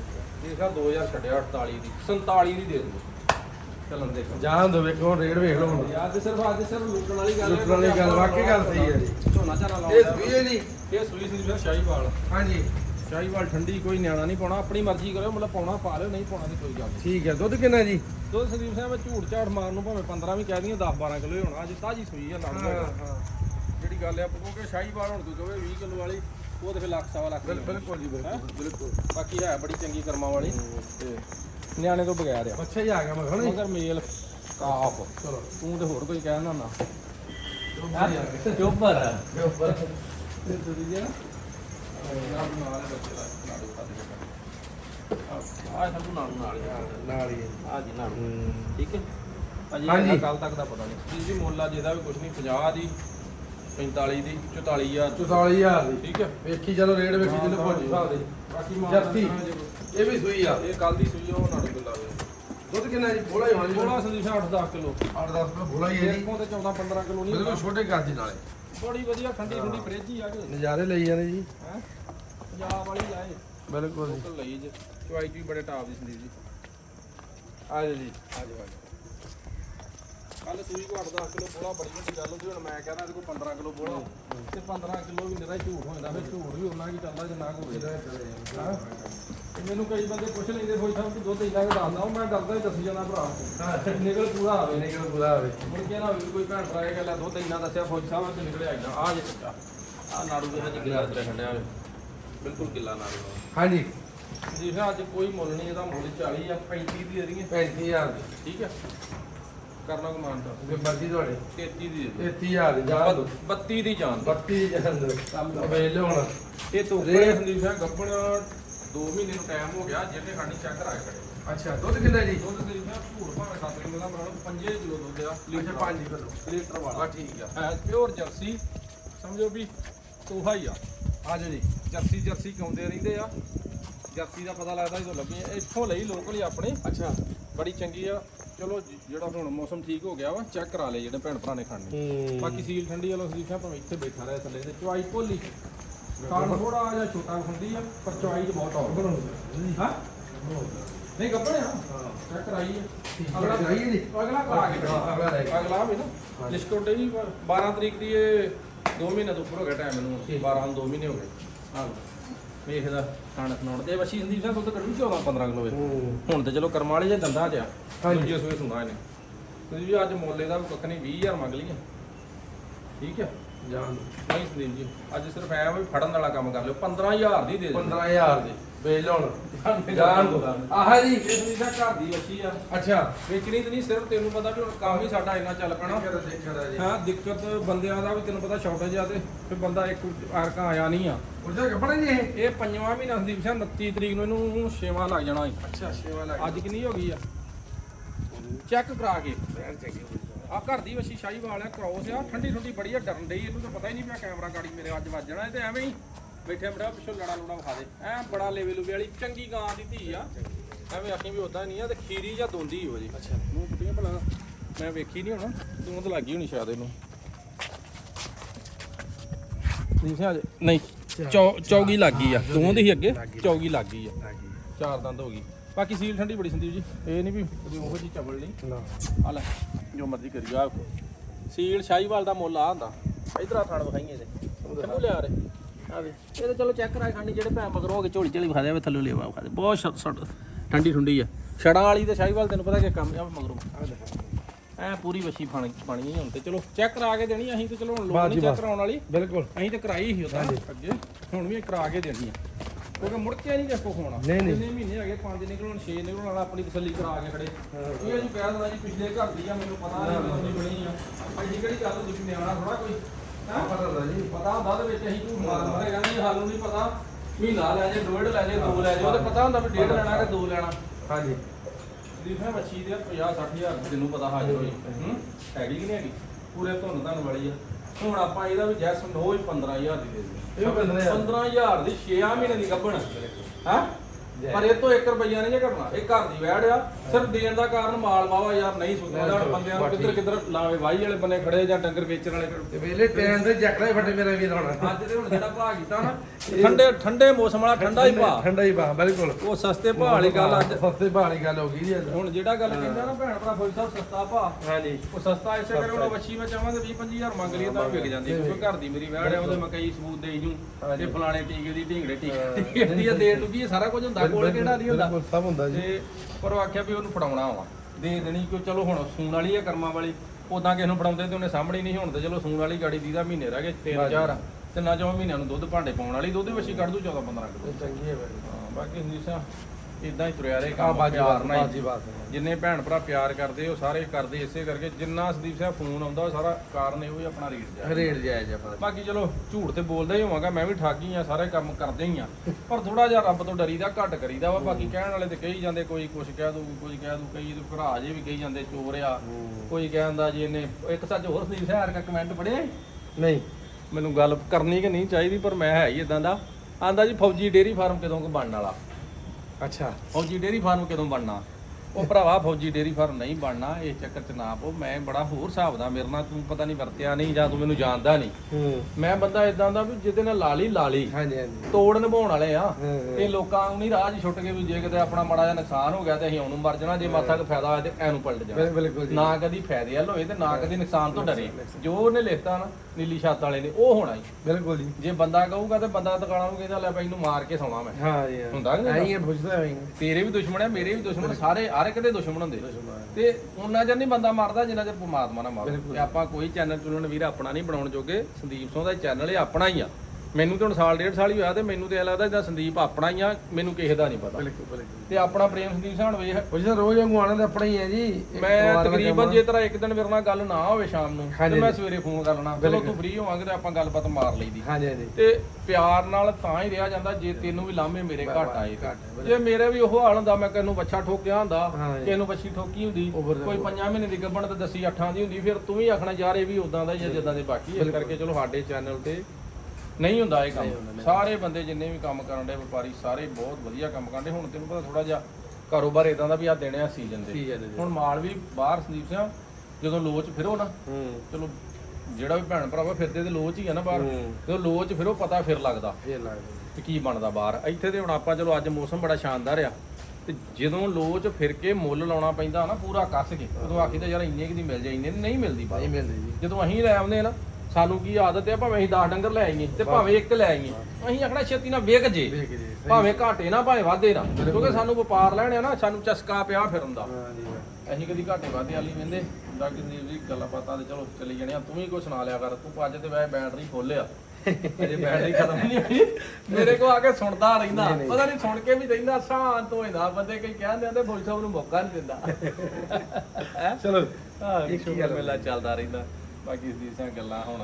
ਇਹ ਸਾਲ 2000 ਛੱਡਿਆ 48 ਦੀ। 47 ਦੀ ਦੇ ਦਈਏ ਚੱਲਣ ਦੇ ਜਾਨ ਦੋ ਵੇਖੋ ਰੇਟ ਵੇਖ ਲਓ ਹੁਣ। ਯਾਰ ਤੇ ਸਿਰਫ ਅੱਜ ਸਿਰਫ ਲੁੱਟਣ ਵਾਲੀ ਗੱਲ ਹੈ ਲੁੱਟਣ ਵਾਲੀ ਗੱਲ, ਵਾਕਈ ਗੱਲ ਸਹੀ ਹੈ ਜੀ। ਝੋਨਾ ਝਾਨਾ ਲਾਉਂਦਾ। ਇਹ ਸੂਈ ਹੈ ਜੀ। ਇਹ ਸੂਈ ਸੀ ਫਿਰ ਸ਼ਾਹੀਵਾਲ। ਹਾਂਜੀ। ਸ਼ਾਹੀਵਾਲ ਠੰਡੀ ਕੋਈ ਨਿਆਣਾ ਨਹੀਂ ਪਾਉਣਾ। ਆਪਣੀ ਮਰਜ਼ੀ ਕਰਿਓ ਮਤਲਬ ਪਾਉਣਾ ਪਾ ਲਿਓ ਨਹੀਂ ਪਾਉਣਾ ਦੀ ਕੋਈ ਗੱਲ। ਠੀਕ ਹੈ ਦੁੱਧ ਕਿੰਨਾ ਜੀ? ਦੁੱਧ ਸੰਦੀਪ ਮੈਂ ਝੂਠ ਝਾੜ ਮਾਰਨ ਨੂੰ ਭਾਵੇਂ 15 ਵੀ ਕਹਿ ਦਈਏ 10 12 ਕਿਲੋ ਹੋਣਾ। ਅੱਜ ਤਾਜੀ ਸੂਈ ਆ ਜਿਹੜੀ ਗੱਲ ਆ ਕਿਉਂਕਿ ਸ਼ਾਹੀਵਾਲ ਹੁਣ ਤੂੰ ਕਹੇ 20 ਕਿਲੋ ਵਾਲੀ ਉਹ ਤੇ ਫਿਰ ਲੱਖ ਸਵਾ ਲੱਖ ਦੀ ਬਿਲਕੁਲ ਜੀ ਬਿਲਕੁਲ ਬਿਲਕੁਲ। ਬਾਕੀ ਹੈ ਬੜੀ ਚੰਗੀ ਕਰਮਾਂ ਵਾਲੀ। ਤੇ ਨਿਆਣੇ ਤੋਂ ਬਗੈਰ ਆ। ਅੱਛਾ ਹੀ ਆ ਗਿਆ ਮੈਂ ਮਗਰ ਮੇਲ ਕਾਫ। ਚਲੋ। ਤੂੰ ਤੇ ਹੋਰ ਕੋਈ ਕਹਿਣਾ ਨਾ। ਚੋਬਰ ਤੇ ਤੁਸੀਂ ਜੇ। ਨਾ ਨਾਲ ਨਾਲ ਬੱਚੇ ਦਾ। ਆ ਸਭ ਨਾਲ ਨਾਲ ਨਾਲ ਹੀ ਆ। ਜੀ ਨਾਲ। ਠੀਕ ਹੈ? ਅਜੇ ਹਾਂਜੀ। ਕੱਲ ਤੱਕ ਦਾ ਪਤਾ ਨਹੀਂ। ਜੀ ਜੀ ਮੁੱਲ ਜਿਹਦਾ ਵੀ ਕੁਝ ਨਹੀਂ 50 ਦੀ। 45 ਦੀ 44000 44000 ਦੀ। ਠੀਕ ਹੈ। ਵੇਖੀ ਚਲੋ ਰੇਟ ਵੇਖੀ ਚਲੋ ਭੋਜੀ। ਹਿਸਾਬ ਦੇ। ਬਾਕੀ ਮਾਲ ਜਰਸੀ ਇਹ ਇਹ ਵੀ ਸੂਈ ਆ। ਕੱਲ ਦੀ ਸੂਈ ਆ, ਉਹ ਨਾਲ ਗੁੱਲਾ ਵੇ ਦੁੱਧ ਕਿੰਨਾ ਜੀ? ਬੋਲਾ ਹੀ ਹੋਣਾ ਜੀ। ਥੋੜਾ ਸੰਦੀਪ 8 10 ਕਿਲੋ। 8-10 ਕਿਲੋ ਬੋਲਾ ਹੀ ਹੈ ਜੀ। ਦੇਖੋ ਤੇ 14 15 ਕਿਲੋ ਨਹੀਂ ਬਿਲਕੁਲ ਛੋਟੇ ਦੀ ਨਾਲੇ। ਬੜੀ ਵਧੀਆ ਠੰਡੀ ਠੰਡੀ ਫ੍ਰਿਜ ਹੀ ਆ ਗਏ ਨਜ਼ਾਰੇ ਲਈ ਜਾਂਦੇ ਜੀ। ਹੈ? ਪੰਜਾਬ ਵਾਲੀ ਲਾਏ ਬਿਲਕੁਲ ਜੀ। ਲਈ ਜੇ। ਚੁਆਈ ਚੁਈ ਬੜੇ ਟਾਪ ਦੀ ਸੰਦੀਪ ਜੀ। ਆ ਜੀ। ਆ ਆ ਕੱਲ ਸੂਈ ਕੋ 8 10 ਕਿਲੋ ਬੋਲਾ ਬੜੀ ਵੱਡੀ ਗੱਲ ਹੁੰਦੀ ਹੁਣ ਮੈਂ ਕਹਿੰਦਾ ਇਹਦੇ ਕੋਲ 15 ਕਿਲੋ ਬੋਲਾ ਤੇ 15 ਕਿਲੋ ਵੀ ਨਿਰਾ ਝੂਠ ਹੋ ਜਾਂਦਾ ਫਿਰ ਝੂਠ ਵੀ ਉਹਨਾਂ ਕੀ ਚੱਲਦਾ ਜਿੰਨਾ ਕੁ ਹੋਵੇ ਹਾਂ ਤੇ ਮੈਨੂੰ ਕਈ ਬੰਦੇ ਪੁੱਛ ਲੈਂਦੇ ਹੋਈ ਸਾਹਿਬ ਕਿ ਦੁੱਧ ਇੰਨਾ ਕੁ ਦੱਸਦਾ ਉਹ ਮੈਂ ਡਰਦਾ ਹੀ ਦੱਸੀ ਜਾਂਦਾ ਭਰਾ ਨਿਕਲ ਪੂਰਾ ਆਵੇ। ਨਿਕਲ ਪੂਰਾ ਹੋਵੇ ਮੁੜ ਕੇ ਨਾ ਹੋਵੇ ਵੀ ਕੋਈ ਭੈਣ ਭਰਾ ਇਹ ਗੱਲ ਆ ਦੁੱਧ ਇੰਨਾ ਦੱਸਿਆ ਫੌਜ ਸਾਹਿਬ ਤੇ ਨਿਕਲਿਆ ਇੰਨਾ ਆ ਜੇ ਚੱਕਾ ਆ ਨਾੜੂ ਦੇ ਵਿੱਚ ਗਿਲਾਸ ਤੇ ਖੰਡਿਆ ਹੋਵੇ ਬਿਲਕੁਲ ਗਿੱਲਾ ਨਾੜੂ ਹਾਂਜੀ। ਜੀ ਅੱਜ ਕੋਈ ਮੁੱਲ ਨਹੀਂ ਇਹਦਾ ਮੁੱਲ 40 ਆ 35 ਦੀ ਦੇ ਦਈਏ 35000 ਦੀ। ਠੀਕ ਹੈ। ਕਰਨਾ ਕਮਾਨ ਦਾ ਜੇ ਮਰਜ਼ੀ ਤੁਹਾਡੇ। 33 ਦੀ ਦੇ 33000 ਦੀ ਜਾਨ ਦੋ ਦਿਓ। 32 ਦੀ ਜਾਨ 32 ਜਾਨ ਦੋ ਅਵੇਲ ਹੋਣਾ। ਇਹ ਤੋਂ ਰੇਟ- ਉੱਪਰ ਸੰਦੀਪ ਸਿੰਘ ਗੱਬਣ 2 ਮਹੀਨੇ ਨੂੰ ਟਾਈਮ ਹੋ ਗਿਆ ਜਿਹਨੇ ਖਾਣੀ ਚੈੱਕ ਕਰਾ ਕੇ ਖੜੇ। ਅੱਛਾ ਦੁੱਧ ਕਿੰਨਾ ਜੀ? ਦੁੱਧ ਸੰਦੀਪ ਸਿੰਘ ਭੂਰ ਭਾਵੇਂ 7 ਕਿਲੋ ਦਾ ਬਣਾ 5 ਕਿਲੋ ਦੁੱਧ ਆ ਲੀਟਰ 5 ਕਿਲੋ। ਲੀਟਰ ਵਾਲਾ। ਆ ਠੀਕ ਆ। ਹੈ ਪਿਓਰ ਜਰਸੀ। ਸਮਝੋ ਵੀ ਤੋਹਾ ਹੀ ਆ। ਆ ਜਾਓ ਜੀ। ਜਰਸੀ ਜਰਸੀ ਕਾਉਂਦੇ ਰਹਿੰਦੇ ਆ। ਜਰਸੀ ਦਾ ਪਤਾ ਲੱਗਦਾ ਜਦੋਂ ਲੱਗੇ। ਇੱਥੋਂ ਲਈ ਲੋਕਲ ਹੀ ਆਪਣੇ। ਅੱਛਾ। ਬੜੀ ਚੰਗੀ ਆ। ਚਲੋ ਜ- ਜਿਹੜਾ ਹੁਣ ਮੌਸਮ ਠੀਕ ਹੋ ਗਿਆ ਵਾ ਚੈੱਕ ਕਰਾ ਲਏ ਜਿਹੜੇ ਭੈਣ ਭਰਾ ਨੇ ਖਾਣੇ। ਹੂੰ। ਬਾਕੀ ਸੀਲ ਠੰਡੀ ਵਾਲਾ ਸਲੀਫਾ ਭਾਵੇਂ ਇੱਥੇ ਬੈਠਾ ਰਹੇ ਥੱਲੇ ਤੇ ਚੁਆਈ ਭੋਲੀ ਕਾਰਨ ਥੋੜਾ ਜਿਹਾ ਛੋਟਾ ਹੁੰਦੀ ਆ ਪਰ ਚੁਆਈ ਚ ਬਹੁਤ ਔਰ ਹਾਂ? ਨਹੀਂ ਗੱਬਣੇ ਆ ਚੈੱਕ ਕਰਾਈ ਆ ਅਗਲਾ ਚਾਹੀਏ ਜੀ। ਅਗਲਾ ਕਰਾ ਕੇ ਹਾਂ, ਅਗਲਾ ਰਹਿ ਗਿਆ। ਅਗਲਾ ਵੀ ਨਾ। ਲਿਸਟ ਹੀ 12 ਤਰੀਕ ਦੀ ਇਹ 2 ਮਹੀਨੇ ਤੋਂ ਉੱਪਰ ਹੋ ਗਿਆ ਟਾਈਮ ਮੈਨੂੰ 12 ਨੂੰ 2 ਮਹੀਨੇ ਹੋ ਗਏ। ਹਾਂ। ਵੇਖਦਾ ਖਾਣ ਖਣਾਉਣ ਤੇ ਵਸ਼ੀ ਸੰਦੀਪ ਸਿੰਘ ਦੁੱਧ ਕੱਢੂ 14 15 ਕਿਲੋ ਵੇ ਹੂੰ। ਹੁਣ ਤੇ ਚਲੋ ਕਰਮ ਵਾਲੇ ਜੇ ਦੰਦਾ ਚ ਆ। ਹਾਂਜੀ। ਦੂਜੇ ਸੂਏ ਸੁਣਾ ਇਹਨੇ। ਤੁਸੀਂ ਅੱਜ ਮੁੱਲੇ ਦਾ ਕੱਖ ਨਹੀਂ 20000 ਮੰਗ ਲਈਆਂ। ਠੀਕ ਹੈ ਜਾਨ ਨਹੀਂ ਸੰਦੀਪ ਜੀ ਅੱਜ ਸਿਰਫ ਐ ਵੀ ਫੜਨ ਵਾਲਾ ਕੰਮ ਕਰ ਲਿਓ 15000 ਦੀ ਦੇ ਦੇ 15000 ਦੀ। ਵੇਚ ਹੁਣ। ਜਾਣ। ਦੋ। ਦੋ ਆਹ ਜੀ। ਇਹ ਸੰਦੀਪ ਸਿੰਘ ਘਰ ਦੀ ਬੱਚੀ ਆ। ਅੱਛਾ। ਵੇਚਣੀ ਤੇ ਨਹੀਂ ਸਿਰਫ ਤੈਨੂੰ ਪਤਾ ਵੀ ਹੁਣ ਕੰਮ ਹੀ ਸਾਡਾ ਇੰਨਾ ਚੱਲ ਪੈਣਾ। ਹਾਂ ਦਿੱਕਤ ਬੰਦਿਆਂ ਦਾ ਵੀ ਤੈਨੂੰ ਪਤਾ ਸ਼ਾਰਟੇਜ ਆ ਤੇ ਫਿਰ ਬੰਦਾ ਇੱਕ ਆਰਕਾ ਆਇਆ ਨਹੀਂ ਆ। ਉਹਦਾ ਕੱਪੜਾ ਜੀ ਇਹ? ਇਹ ਪੰਜਵਾਂ ਮਹੀਨਾ ਸੰਦੀਪ ਸਿੰਘ 29 ਤਰੀਕ ਨੂੰ ਇਹਨੂੰ ਛੇਵਾਂ ਲੱਗ ਜਾਣਾ ਸੀ। ਅੱਛਾ ਸੇਵਾ ਲੱਗ ਅੱਜ ਕਿੰਨੀ ਹੋ ਗਈ ਆ? ਚੈੱਕ ਕਰਾ ਕੇ। ਆ ਘਰ ਦੀ ਵਸ਼ੀ ਸ਼ਾਹੀ ਵਾਲ ਆ ਕ੍ਰੋਸ ਆ। ਠੰਡੀ ਠੰਡੀ ਬੜੀ ਆ ਡਰਨ ਡਈ ਇਹਨੂੰ ਤਾਂ ਪਤਾ ਹੀ ਨਹੀਂ ਪਿਆ ਕੈਮਰਾ ਗਾੜੀ ਮੇਰੇ ਅੱਜ ਵੱਜ ਜਾਣਾ ਇਹ ਤੇ ਐਵੇਂ ਹੀ। ਬੈਠੇ ਬੜਾ ਪਿੱਛੋਂ ਲੜਾ ਲੂੜਾ ਵਿਖਾ ਦੇ। ਐ ਬੜਾ ਲੇਵੇ ਲੂਵੇ ਵਾਲੀ ਚੰਗੀ ਗਾਂ ਦੀ ਧੀ ਆ। ਐਵੇਂ ਆਖੀ ਵੀ ਉਦਾਂ ਨਹੀਂ ਆ ਤੇ ਖੀਰੀ ਜਾਂ ਦੋਂਦੀ ਹੋ ਜੀ। ਅੱਛਾ। ਮੂੰਹ ਪੁੱਟੀਆਂ ਭਲਾ। ਮੈਂ ਵੇਖੀ ਨਹੀਂ ਹੁਣ ਤੂੰ ਤਾਂ ਲੱਗੀ ਹੋਣੀ ਸ਼ਾਇਦ ਇਹਨੂੰ। ਨਹੀਂ ਸਿਆ ਨਹੀਂ ਚੌਗੀ ਲੱਗ ਆ। ਤੂੰ ਦੀ ਅੱਗੇ ਚੌਗੀ ਲੱਗ ਆ। ਚਾਰ ਦੰਦ ਹੋ ਗਈ। ਬਾਕੀ ਸੀਲ ਠੰਡੀ ਬੜੀ ਸੰਦੀਪ ਜੀ। ਇਹ ਨਹੀਂ ਵੀ ਕਦੀ ਉਹੋ ਜੀ ਚਵਲ ਨਹੀਂ ਨਾ। ਆ ਲੈ ਜੋ ਮਰਜ਼ੀ ਕਰੀ ਆ ਸੀਲ ਸ਼ਾਹੀਵਾਲ ਦਾ ਮੁੱਲ ਆ ਹੁੰਦਾ। ਇਧਰ ਆ ਥਾਣ ਵਿਖਾਈਏ ਇਹਦੇ। ਥੱਲੋਂ ਲਿਆ ਰੇ। ਆ ਵੇ ਇਹ ਤਾਂ ਚਲੋ ਚੈੱਕ ਕਰਾ ਖਾਣੀ ਜਿਹੜੇ ਭੈਣ ਮਗਰੋਂ ਹੋ ਕੇ ਝੋਲੀ ਝੋਲੀ ਵਿਖਾ ਦੇ ਥੱਲੋਂ ਲਿਆਵਾ ਵਿਖਾ ਦੇ। ਬਹੁਤ ਸ਼- ਸ਼- ਠੰਡੀ ਠੁੰਡੀ ਆ। ਛੜਾਂ ਵਾਲੀ ਤੇ ਸ਼ਾਹੀਵਾਲ ਤੈਨੂੰ ਪਤਾ ਕਿ ਕੰਮ ਆ ਮਗਰੋਂ। ਐ ਪੂਰੀ ਵਸ਼ੀ ਪਾਣੀ ਪਾਣੀ ਹੁਣ ਤੇ। ਚਲੋ ਚੈੱਕ ਕਰਾ ਕੇ ਦੇਣੀ ਅਸੀਂ ਤੇ ਚਲੋ ਹੁਣ ਲੋਕ ਬਾਅਦ ਨਹੀਂ ਚੈੱਕ। ਕਰਾਉਣ ਵਾਲੀ। ਬਿਲਕੁਲ। ਅਸੀਂ ਤੇ ਕਰਾਈ ਸੀ ਉਹਦਾ ਅੱਗੇ। ਹੁਣ ਵੀ ਕਰਾ ਕੇ ਦੇਣੀ ਆ। ਕਿਉਂਕਿ ਮੁੜ ਕੇ ਨਹੀਂ ਦੇਖੋ ਹੋਣਾ। ਨਹੀਂ, ਨਹੀਂ। ਜਿੰਨੇ ਮਹੀਨੇ ਹੈਗੇ ਪੰਜ ਨਿਕਲਣ 6 ਨਿਕਲਣ ਵਾਲਾ ਆਪਣੀ ਤਸੱਲੀ ਕਰਾ ਕੇ ਖੜੇ। ਇਹ ਜੀ ਕਹਿ ਦਿੰਦਾ ਜੀ ਪਿਛਲੇ ਘਰ ਦੀ ਆ ਮੈਨੂੰ ਪਤਾ ਨਹੀਂ ਬਣੀ ਆ। ਐਡੀ ਕਿਹੜੀ ਗੱਲ ਤੁਸੀਂ ਨਿਆਣਾ ਥੋੜਾ ਕੋਈ? ਪਤਾ ਦਾ ਜੀ। ਪਤਾ ਹੁੰਦਾ ਦੇ ਵਿੱਚ ਅਸੀਂ ਝੂਠ ਮਾਰ ਮਾਰੇ ਕਹਿੰਦੇ ਸਾਨੂੰ ਨਹੀਂ ਪਤਾ। ਮਹੀਨਾ ਲੈ ਜੇ ਡੋੜ ਲੈ ਜੇ ਦੋ ਲੈ ਜੇ ਉਹ ਤਾਂ ਪਤਾ ਹੁੰਦਾ ਵੀ ਡੇਢ ਲੈਣਾ ਕਿ ਦੋ ਲੈਣਾ। ਹਾਂਜੀ। ਦੀਫਾ ਮੱਛੀ ਦੇ 50 60000 ਤੈਨੂੰ ਪਤਾ ਹਾਜ਼ਰ ਹੋਈ ਹੂੰ? ਹੈਗੀ ਕਿ ਨਹੀਂ ਹੈਗੀ? ਪੂਰੇ ਧੁੰਨ ਧੰਨ ਵਾਲੀ ਆ। ਹੁਣ ਆਪਾਂ ਇਹਦਾ ਵੀ ਜੈਸ ਨੋ ਹੀ 15000 ਦੀ ਦੇ ਦੇ ਇਹ ਵੀ 15,000 15000 ਦੀ 6 ਮਹੀਨੇ ਦੀ ਗੱਭਣ। ਹੈ? ਪਰ ਇਹ ਤੋਂ 1 ਰੁਪਈਆ ਨਹੀਂ ਜੇ ਘਟਣਾ। ਇਹ ਘਰ ਦੀ ਵੈੜ ਆ। ਸਿਰਫ ਦੇਣ ਦਾ ਕਾਰਨ ਮਾਲ ਵਾਵਾ ਯਾਰ ਨਹੀਂ ਸੁਣਦਾ। ਬੰਦਿਆਂ ਨੂੰ ਕਿੱਧਰ ਕਿੱਧਰ ਲਾਵੇ ਵਾਈ ਵਾਲੇ ਬੰਨੇ ਖੜੇ ਜਾਂ ਡੰਗਰ ਵੇਚਣ ਵਾਲੇ ਤੇ ਵੇਲੇ ਟਾਈਮ ਤੇ ਜੱਕੜਾ ਫਟੇ ਮੇਰਾ ਵੀਰ ਹੋਣਾ ਅੱਜ ਤੇ ਹੁਣ ਜਿਹੜਾ ਭਾਅ ਕੀਤਾ ਨਾ ਠੰਡੇ ਠੰਡੇ ਮੌਸਮ ਵਾਲਾ ਠੰਡਾ ਹੀ ਭਾਅ। ਠੰਡਾ ਹੀ ਬਾ ਬਿਲਕੁਲ। ਉਹ ਸਸਤੇ ਭਾਅ ਵਾਲੀ ਗੱਲ ਅੱਜ। ਸਸਤੇ ਭਾਅ ਵਾਲੀ ਗੱਲ ਹੋ ਗਈ ਜੀ ਅੱਜ। ਹੁਣ ਜਿਹੜਾ ਗੱਲ ਕਹਿੰਦਾ ਨਾ ਭੈਣ ਭਰਾ ਫੌਜ ਸਾਹਿਬ ਸਸਤਾ ਭਾਅ। ਹਾਂਜੀ। ਉਹ ਸਸਤਾ ਇਸੇ ਕਰਕੇ ਹੁਣ ਵੱਛੀ ਮੈਂ ਚਾਹਾਂ ਤੇ 20 25000 ਮੰਗ ਲਈ ਤਾਂ ਵਿਕ ਜਾਂਦੀ। ਕਿਉਂਕਿ ਘਰ ਦੀ ਮੇਰੀ ਵੈੜ ਆ ਉਹਦੇ ਮੈਂ ਕਈ ਸਬੂਤ ਦੇ ਜੂ। ਇਹ ਫਲਾਣੇ ਟੀਕੇ ਦੀ ਢੀਂਗੜੇ ਟੀਕੇ ਦੀ ਦੇ ਟੁਕੀ ਸਾਰਾ ਕੁਝ ਹੁੰਦਾ? ਕੋਲ ਕਿਹੜਾ ਨਹੀਂ ਹੁੰਦਾ? ਬਿਲਕੁਲ ਸਭ ਹੁੰਦਾ ਜੀ। ਤੇ ਪਰ ਉਹ ਆਖਿਆ ਵੀ ਉਹਨੂੰ ਫੜਾਉਣਾ ਵਾ। ਦੇ ਦੇਣੀ ਕਿ ਚਲੋ ਹੁਣ ਸੂਣ ਵਾਲੀ ਆ ਕਰਮਾਂ ਵਾਲੀ ਉਦਾਂ ਕਿਸੇ ਨੂੰ ਫੜਾਉਂਦੇ ਤੇ ਉਹਨੇ ਸਾਹਮਣੇ ਨਹੀਂ ਹੁਣ ਤੇ ਚਲੋ ਸੂਣ ਵਾਲੀ ਗਾੜੀ ਦੀ ਦਾ ਮਹੀਨੇ ਰਹਿ ਗਏ ਤਿੰਨ ਹਾਂਜੀ। ਚਾਰ ਤਿੰਨਾਂ ਚੌਂ ਮਹੀਨਿਆਂ ਨੂੰ ਦੁੱਧ ਭਾਂਡੇ ਪਾਉਣ ਵਾਲੀ ਦੁੱਧ ਵਸ਼ੀ ਕੱਢ ਦੂ 14 15 ਕਿਲੋ। ਚੰਗੀ ਹੈ ਬਈ ਹਾਂ ਬਾਕੀ ਸੰਦੀਪ ਸਿੰਘ ਇਦਾਂ ਹੀ ਤੁਰਿਆ ਰਹੇ ਕੰਮ ਬਾਜੀ ਹੀ। ਬਾਜੀ ਬਾਤ ਜਿੰਨੇ ਭੈਣ ਭਰਾ ਪਿਆਰ ਕਰਦੇ ਉਹ ਸਾਰੇ ਕਰਦੇ ਇਸੇ ਕਰਕੇ। ਜਿੰਨਾ ਸੰਦੀਪ ਸਿੰਘ ਫੋਨ ਆਉਂਦਾ ਸਾਰਾ ਕਾਰਨ ਇਹੋ ਹੀ ਆਪਣਾ ਰੇਟ ਜਾ ਰੇਟ ਜਾਇਜ਼ ਆ ਬਾਕੀ ਚਲੋ ਝੂਠ ਤੇ ਬੋਲਦਾ ਹੀ ਹੋਵਾਂਗਾ ਮੈਂ ਵੀ ਠਾਗੀ ਆ ਸਾਰੇ ਕੰਮ ਕਰਦੇ ਹੀ ਆ। ਪਰ ਥੋੜਾ ਜਿਹਾ ਰੱਬ ਤੋਂ ਡਰੀਦਾ ਘੱਟ ਕਰੀਦਾ ਵਾ। ਬਾਕੀ ਕਹਿਣ ਵਾਲੇ ਤੇ ਕਹੀ ਜਾਂਦੇ ਕੋਈ ਕੁਛ ਕਹਿ ਦੂ ਕੋਈ ਕਹਿ ਦੂ ਕਈ ਭਰਾ ਜੇ ਵੀ ਕਹੀ ਜਾਂਦੇ ਚੋਰ ਆ। ਕੋਈ ਕਹਿੰਦਾ ਜੀ ਇਹਨੇ ਇੱਕ ਸੱਚ ਹੋਰ ਸੰਦੀਪ ਸਿੰਘ ਹਰ ਕਮੈਂਟ ਪੜਿਆ ਨਹੀਂ। ਮੈਨੂੰ ਗੱਲ ਕਰਨੀ ਕਿ ਨਹੀਂ ਚਾਹੀਦੀ ਪਰ ਮੈਂ ਹੈ ਹੀ ਇਦਾਂ ਦਾ। ਆਂਦਾ ਜੀ ਫੌਜੀ ਡੇਰੀ ਫਾਰਮ ਕਦੋਂ ਕੋ ਬਣਨ ਵਾਲਾ? ਅੱਛਾ ਫੌਜੀ ਡੇਰੀ ਫਾਰਮ ਕਦੋਂ ਬਣਨਾ? ਉਹ ਭਰਾਵਾ ਫੌਜੀ ਡੇਰੀ ਫਾਰਮ ਨਹੀਂ ਬਣਨਾ ਇਸ ਚੱਕਰ 'ਚ ਨਾ ਪੋ ਮੈਂ ਬੜਾ ਹੋਰ ਹਿਸਾਬ ਦਾ ਮੇਰੇ ਨਾਲ ਤੂੰ ਪਤਾ ਨਹੀਂ ਵਰਤਿਆ ਨਹੀਂ ਜਾਂ ਤੂੰ ਮੈਨੂੰ ਜਾਣਦਾ ਨਹੀਂ ਹੂੰ। ਮੈਂ ਬੰਦਾ ਇਦਾਂ ਦਾ ਵੀ ਜਿਹਦੇ ਨਾਲ ਲਾਲੀ ਲਾਲੀ। ਹਾਂਜੀ ਹਾਂਜੀ। ਤੋੜ ਨਿਭਾਉਣ ਵਾਲੇ ਆ। ਇਹ ਲੋਕਾਂ ਨੂੰ ਨਹੀਂ ਰਾਹ 'ਚ ਛੁੱਟ ਕੇ ਵੀ ਜੇ ਕਿਤੇ ਆਪਣਾ ਮਾੜਾ ਜਿਹਾ ਨੁਕਸਾਨ ਹੋ ਗਿਆ ਤੇ ਅਸੀਂ ਉਹਨੂੰ ਮਰ ਜਾਣਾ ਜੇ ਮਾਸਾ ਕੁ ਫਾਇਦਾ ਹੋਇਆ ਤੇ ਐਨੂੰ ਪਲਟ ਜਾਣਾ। ਬਿਲ- ਬਿਲਕੁਲ ਜੀ। ਨਾ ਕਦੀ ਫਾਇਦੇ ਵੱਲ ਹੋਏ ਤੇ ਨਾ ਕਦੀ ਨੁਕਸਾਨ ਤੋਂ ਡਰੇ। ਜੋ ਉਹਨੇ ਲਿਖਤਾ ਨਾ ਨੀਲੀ ਛੱਤ ਵਾਲੇ ਨੇ ਉਹ ਹੋਣਾ ਹੀ। ਬਿਲਕੁਲ ਜੀ। ਜੇ ਬੰਦਾ ਕਹੂਗਾ ਤੇ ਬੰਦਾ ਦੁਕਾਨਾਂ ਨੂੰ ਕਹਿੰਦਾ ਲੈ ਬਾਈ ਨੂੰ ਮਾਰ ਕੇ ਸੌਣਾ ਮੈਂ। ਹਾਂ ਜੀ। ਹੁੰਦਾ ਕਿ ਨਹੀਂ ਐਂ ਆ, ਪੁੱਛਦਾ ਐਂ ਹੀ ਆ। ਤੇਰੇ ਵੀ ਦੁਸ਼ਮਣ ਹੈ ਮੇਰੇ ਵੀ ਦੁਸ਼ਮਣ ਸਾਰੇ ਹਰ ਇੱਕ ਦੇ ਦੁਸ਼ਮਣ ਹੁੰਦੇ। ਤੇ ਉਹਨਾਂ ਚਿਰ ਨਹੀਂ ਬੰਦਾ ਮਰਦਾ, ਜਿੰਨਾ ਚਿਰ ਪਰਮਾਤਮਾ ਨਾ ਮਾਰੇ। ਤੇ ਆਪਾਂ ਕੋਈ ਚੈਨਲ ਚੁਣਨ ਵੀਰ ਆਪਣਾ ਨਹੀਂ ਬਣਾਉਣ ਜੋਗੇ। ਸੰਦੀਪ ਸਿੰਘ ਦਾ ਚੈਨਲ ਇਹ ਆਪਣਾ ਹੀ ਆ। ਮੈਨੂੰ ਤੇ ਹੁਣ ਸਾਲ ਡੇਢ ਸਾਲ ਹੀ ਹੋਇਆ ਤੇ ਮੈਨੂੰ ਤੇ ਐ ਲੱਗਦਾ ਜਿੱਦਾਂ ਸੰਦੀਪ ਆਪਣਾ ਹੀ ਆ ਮੈਨੂੰ ਕਿਸੇ ਦਾ ਨਹੀਂ ਪਤਾ। ਬਿਲਕੁਲ ਬਿਲਕੁਲ। ਤੇ ਆਪਣਾ ਪ੍ਰੇਮ ਸੰਦੀਪ ਸਿੰਘ ਹੁਣ ਵੇਖ ਪੁੱਛਦਾ ਰੋਜ਼ ਵਾਂਗੂ ਆਣਾ ਤਾਂ ਆਪਣਾ ਹੀ ਹੈ ਜੀ ਮੈਂ ਤਕਰੀਬਨ। ਜੇ ਤੇਰਾ ਇੱਕ ਦਿਨ ਮੇਰੇ ਨਾਲ ਗੱਲ ਨਾ ਹੋਵੇ ਸ਼ਾਮ ਨੂੰ ਤੇ ਮੈਂ। ਸਵੇਰੇ ਫੋਨ ਕਰਨਾ। ਚਲੋ ਤੂੰ ਫ੍ਰੀ ਹੋਵਾਂਗੇ ਤੇ ਆਪਾਂ ਗੱਲਬਾਤ ਮਾਰ ਲਈਦੀ ਹਾਂਜੀ ਹਾਂਜੀ। ਤੇ ਪਿਆਰ ਨਾਲ ਤਾਂ ਹੀ ਰਿਹਾ ਜਾਂਦਾ ਜੇ ਤੈਨੂੰ ਵੀ ਲਾਮੇ ਮੇਰੇ ਘਟ ਆਏ ਜੇ ਮੇਰੇ ਵੀ ਉਹ ਹਾਲ ਹੁੰਦਾ ਮੈਂ ਕਿਸ ਨੂੰ ਬੱਚਾ ਠੋਕਿਆ ਹੁੰਦਾ। ਕਿਸੇ ਨੂੰ ਬੱਚੀ ਠੋਕੀ ਹੁੰਦੀ ਕੋਈ ਪੰਜਾਂ ਮਹੀਨੇ ਦੀ ਗੱਭਣ ਤੇ ਦਸੀ ਅੱਠਾਂ ਦੀ ਹੁੰਦੀ ਫਿਰ ਤੂੰ ਵੀ ਆਖਣਾ ਯਾਰ ਇਹ ਵੀ ਉਦਾਂ ਦਾ ਜਿੱਦਾਂ ਦੇ ਬਾਕੀ ਇਸ ਕਰਕੇ ਚਲੋ ਸਾਡੇ ਚੈਨਲ ਤੇ ਨਹੀਂ ਹੁੰਦਾ ਇਹ ਕੰਮ। ਸਾਰੇ ਬੰਦੇ ਜਿੰਨੇ ਵੀ ਕੰਮ ਕਰਨ ਦੇ ਵਪਾਰੀ ਸਾਰੇ ਬਹੁਤ ਵਧੀਆ ਕੰਮ ਕਰਦੇ। ਹੁਣ ਤੈਨੂੰ ਪਤਾ ਥੋੜਾ ਜਿਹਾ ਕਾਰੋਬਾਰ ਇਦਾਂ ਦਾ ਵੀ ਆ ਦੇਣੇ ਆ ਸੀਜ਼ਨ ਦੇ। ਹੁਣ ਮਾਲ ਵੀ ਬਾਹਰ ਸੰਦੀਪ ਸਿੰਘ ਜਦੋਂ ਲੋਚ ਫਿਰੋ ਨਾ ਹੂੰ। ਚਲੋ ਜਿਹੜਾ ਵੀ ਭੈਣ ਭਰਾਵਾ ਫਿਰਦੇ ਤੇ ਲੋਚ ਹੀ ਆ ਨਾ ਬਾਹਰ। ਜਦੋਂ ਲੋਚ ਫਿਰੋ ਪਤਾ ਫਿਰ ਲੱਗਦਾ ਫੇਰ ਲੱਗਦਾ। ਕਿ ਕੀ ਬਣਦਾ ਬਾਹਰ। ਇੱਥੇ ਤੇ ਹੁਣ ਆਪਾਂ ਚਲੋ ਅੱਜ ਮੌਸਮ ਬੜਾ ਸ਼ਾਨਦਾਰ ਆ। ਤੇ ਜਦੋਂ ਲੋਚ ਫਿਰ ਕੇ ਮੁੱਲ ਲਾਉਣਾ ਪੈਂਦਾ ਨਾ ਪੂਰਾ ਕੱਸ ਕੇ ਉਦੋਂ ਆਖੀਦਾ ਯਾਰ ਇੰਨੇ ਕਿ ਦੀ ਮਿਲ ਇੰਨੇ ਦੀ ਨਹੀਂ ਮਿਲਦੀ ਨਹੀਂ ਮਿਲਦੀ ਜੀ। ਜਦੋਂ ਅਸੀਂ ਲੈ ਆਉਂਦੇ ਆ ਨਾ ਸਾਨੂੰ ਕੀ ਆਦਤ ਹੈ ਭਾਵੇਂ ਅਸੀਂ 10 ਡੰਗਰ ਲੈ ਆਈਏ ਤੇ ਭਾਵੇਂ ਇੱਕ ਲੈ ਆਈਏ। ਅਸੀਂ ਆਖਣਾ ਛੇਤੀ ਨਾਲ ਵੇਖ ਜੇ ਵੇਖ ਜੀ ਭਾਵੇਂ ਘਾਟੇ ਨਾ ਭਾਵੇਂ ਵਾਧੇ ਨਾ ਕਿਉਂਕਿ ਸਾਨੂੰ ਵਪਾਰ ਲੈਣੇ ਆ ਨਾ ਸਾਨੂੰ ਚਸਕਾ ਪਿਆ ਫਿਰਨ ਦਾ। ਜੀ। ਅਸੀਂ ਕਦੀ ਘਾਟੇ ਵਾਧੇ ਵਾਲੀ ਵੰਦੇ। ਬਾਕੀ ਦੀ ਵੀ ਗੱਲਾਂ ਬਾਤਾਂ ਤੇ ਚਲੋ ਚੱਲੀ ਜਾਣੀਆਂ ਤੂੰ ਵੀ ਕੁਛ ਸੁਣਾ ਲਿਆ ਕਰ ਤੂੰ ਅੱਜ ਤੇ ਵੈਸੇ ਬੈਟਰੀ ਫੁੱਲ ਆ ਅਜੇ ਬੈਟਰੀ ਖਤਮ ਨਹੀਂ ਹੋਈ। ਮੇਰੇ ਕੋ ਆ ਕੇ ਸੁਣਦਾ ਰਹਿੰਦਾ। ਪਤਾ ਨਹੀਂ ਸੁਣ ਕੇ ਵੀ ਰਹਿੰਦਾ ਸ਼ਾਂਤ ਹੋ ਜਾਂਦਾ। ਬੰਦੇ ਕਈ ਕਹਿੰਦੇ ਆਂਦੇ ਬੋਲ ਸਾਹਿਬ ਨੂੰ ਮੌਕਾ ਨਹੀਂ ਦਿੰਦਾ। ਚਲੋ ਇੱਕ ਗੱਲ ਮੇਲਾ ਚੱਲਦਾ ਰਹਿੰਦਾ। ਬਾਕੀ ਇਸ ਦੀਆਂ ਗੱਲਾਂ ਹੁਣ